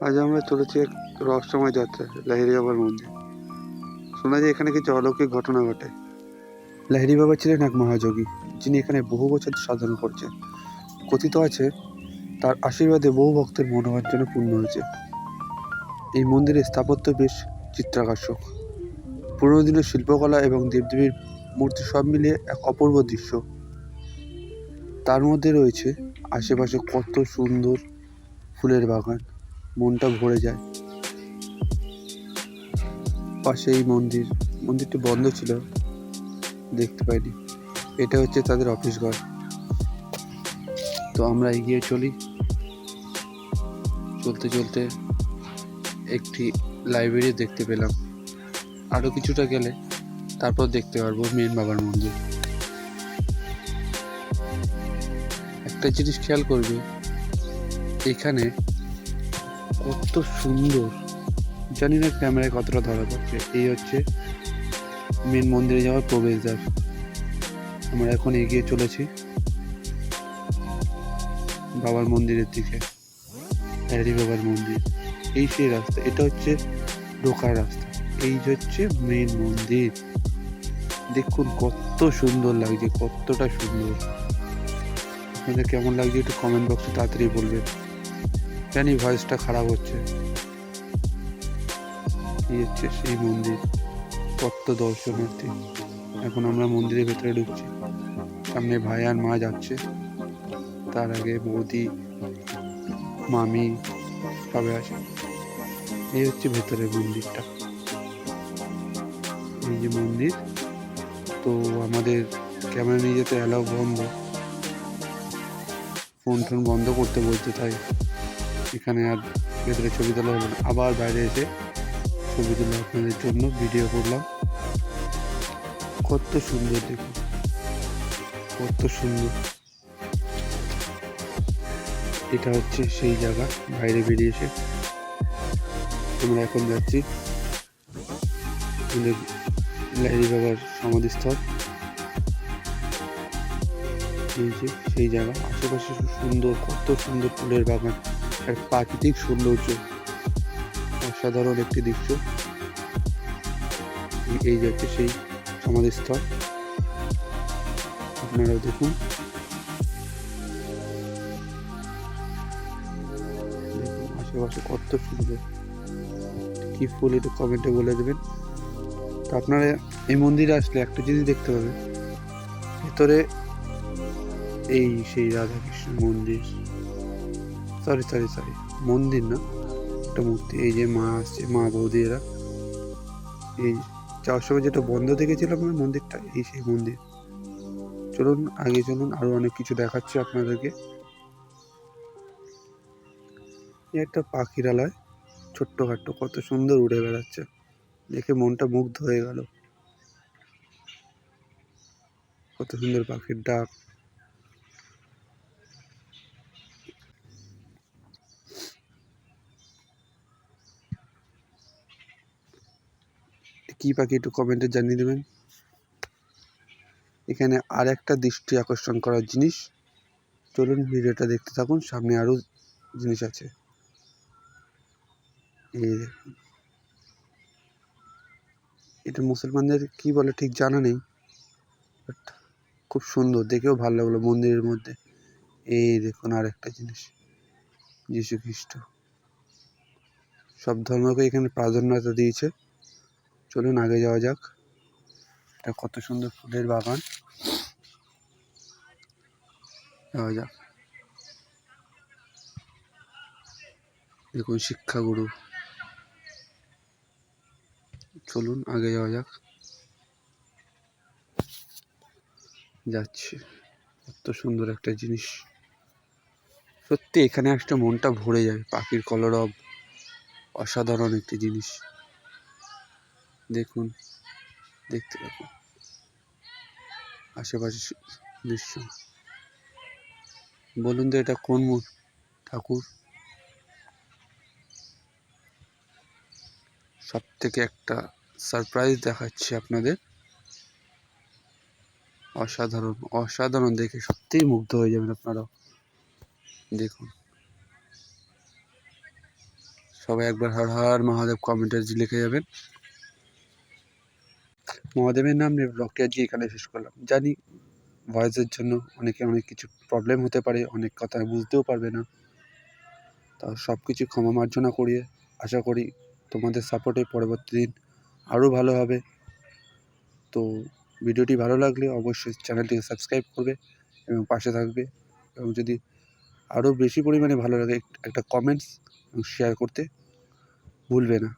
আজ আমরা চলেছি এক রহস্যময় যাত্রা লাহিড়ি বাবার মন্দির। শোনা যায় এখানে কিছু অলৌকিক ঘটনা ঘটে। লাহিড়ি বাবা ছিলেন এক মহাযোগী, যিনি এখানে বহু বছর সাধনা করছেন। কথিত আছে, তার আশীর্বাদে বহু ভক্তের মনোবাঞ্ছনা পূর্ণ হয়েছে। এই মন্দিরের স্থাপত্য বেশ চিত্রাকর্ষক। পুরনো দিনের শিল্পকলা এবং দেবদেবীর মূর্তি সব মিলিয়ে এক অপূর্ব দৃশ্য। তার মধ্যে রয়েছে আশেপাশে কত সুন্দর ফুলের বাগান। মনটা ভরে যায়। পাশে এই মন্দির, মন্দিরটি বন্ধ ছিল, দেখতে পাইনি। এটা হচ্ছে তাদের অফিস ঘর। তো আমরা এগিয়ে চলি। চলতে চলতে একটি লাইব্রেরি দেখতে পেলাম। আরও কিছুটা গেলে তারপর দেখতে পারব মেন বাবার মন্দির। একটা জিনিস খেয়াল করবে, এখানে কত সুন্দর। জানি না ক্যামেরায় কতটা ধরা পড়ছে। এই হচ্ছে মেন মন্দিরে যাওয়ার প্রবেশদ্বার। আমরা এখন এগিয়ে চলেছি বাবার মন্দিরের দিকে। হ্যারি বাবার মন্দির। এই সেই রাস্তা। এটা হচ্ছে ঢোকার রাস্তা। এই হচ্ছে মেন মন্দির। দেখুন কত সুন্দর লাগছে, কতটা সুন্দর। আপনাদের কেমন লাগছে একটু কমেন্ট বক্সে তাড়াতাড়ি বলবেন। জানি ভয়েসটা খারাপ হচ্ছে। এই হচ্ছে সেই মন্দির কত দর্শনার্থী এখন আমরা মন্দিরের ভেতরে ঢুকছি। সামনে ভাই আর মা যাচ্ছে। তার আগে বৌদি, মামি সবে আছে এই হচ্ছে ভেতরের মন্দিরটা। এই যে মন্দির, তো আমাদের ক্যামেরা নিয়ে যেতে অ্যালাউ বন্ধ। ফোন টোন বন্ধ করতে বলতে তাই। এখানে আর ভেতরে ছবি তোলা হলো আবার বাইরে এসে ছবি তুলে আপনাদের জন্য ভিডিও করলাম। কত সুন্দর দেখুন। কত সুন্দর। এটা হচ্ছে সেই জায়গা, বাইরে বেরিয়ে এসে। আমরা এখন যাচ্ছি আমাদের লাহিড়ি বাবার সমাধিস্থল। এই যে সেই জায়গা, আশেপাশে সুন্দর, কত সুন্দর ফুলের বাগান। এক প্রাকৃতিক সৌন্দর্য, অসাধারণ একটি দৃশ্য। এই যে হচ্ছে সেই সমাধিস্থল। আপনারাও দেখুন। দেখুন আশেপাশে কত সুন্দর। কি ফুল একটু কমেন্টে বলে দেবেন। তো আপনারা এই মন্দিরে আসলে একটা জিনিস দেখতে পাবেন। ভেতরে এই সেই রাধাকৃষ্ণ মন্দির। সরি সরি সরি মন্দির না, একটা মূর্তি। এই যে মা আসছে, মা বৌদি এরা এই যাওয়ার সময় যেটা বন্ধ দেখেছিলাম আমি মন্দিরটা, এই সেই মন্দির। চলুন, আগে চলুন আরও অনেক কিছু দেখাচ্ছি আপনাদেরকে। এই একটা পাখিরালয়, ছোট্টখাট্ট, কত সুন্দর উড়ে বেড়াচ্ছে। দেখে মনটা মুগ্ধ হয়ে গেল। কত সুন্দর পাখির ডাক। কি পাখি একটু কমেন্টে জানিয়ে দেবেন? এখানে আর একটা দৃষ্টি আকর্ষণ করার জিনিস। চলুন ভিডিওটা দেখতে থাকুন, সামনে আরও জিনিস আছে। এটা মুসলমানদের কি বলে ঠিক জানা নেই বাট খুব সুন্দর, দেখেও ভালো লাগল মন্দিরের মধ্যে। এই দেখুন আর একটা জিনিস যীশু খ্রিস্ট সব ধর্মকে এখানে প্রাধান্যতা দিয়েছে। চলুন আগে যাওয়া যাক। এটা কত সুন্দর ফুলের বাগান। যাওয়া যাক। দেখুন শিক্ষাগুরু। চলুন আগে যাওয়া যাক। যাচ্ছে। কত সুন্দর একটা জিনিস। সত্যি এখানে একটা মনটা ভরে যায়। পাখির কলরব। অসাধারণ একটি জিনিস। দেখুন, দেখতে থাকুন। আশেপাশে দৃশ্য। বলুন তো এটা কোন ঠাকুর? সব থেকে একটা সারপ্রাইজ দেখাচ্ছি আপনাদের। অসাধারণ অসাধারণ দেখে সত্যিই মুগ্ধ হয়ে যাবেন আপনারা। দেখুন। সবাই একবার হর হর মহাদেব কমেন্টে লিখে যাবেন। মহাদেবের নাম নিয়ে ব্লগটি আজকে এখানে শেষ করলাম। জানি ভয়েসের জন্য অনেকে অনেক কিছু প্রবলেম হতে পারে, অনেক কথা বুঝতেও পারবে না। তা সব কিছু ক্ষমা মার্জনা করিয়ে আশা করি তোমাদের সাপোর্টে পরবর্তী দিন আরও ভালো হবে। তো ভিডিওটি ভালো লাগলে অবশ্যই চ্যানেলটিকে সাবস্ক্রাইব করবে এবং পাশে থাকবে এবং যদি আরও বেশি পরিমাণে ভালো লাগে একটা কমেন্টস এবং শেয়ার করতে ভুলবে না।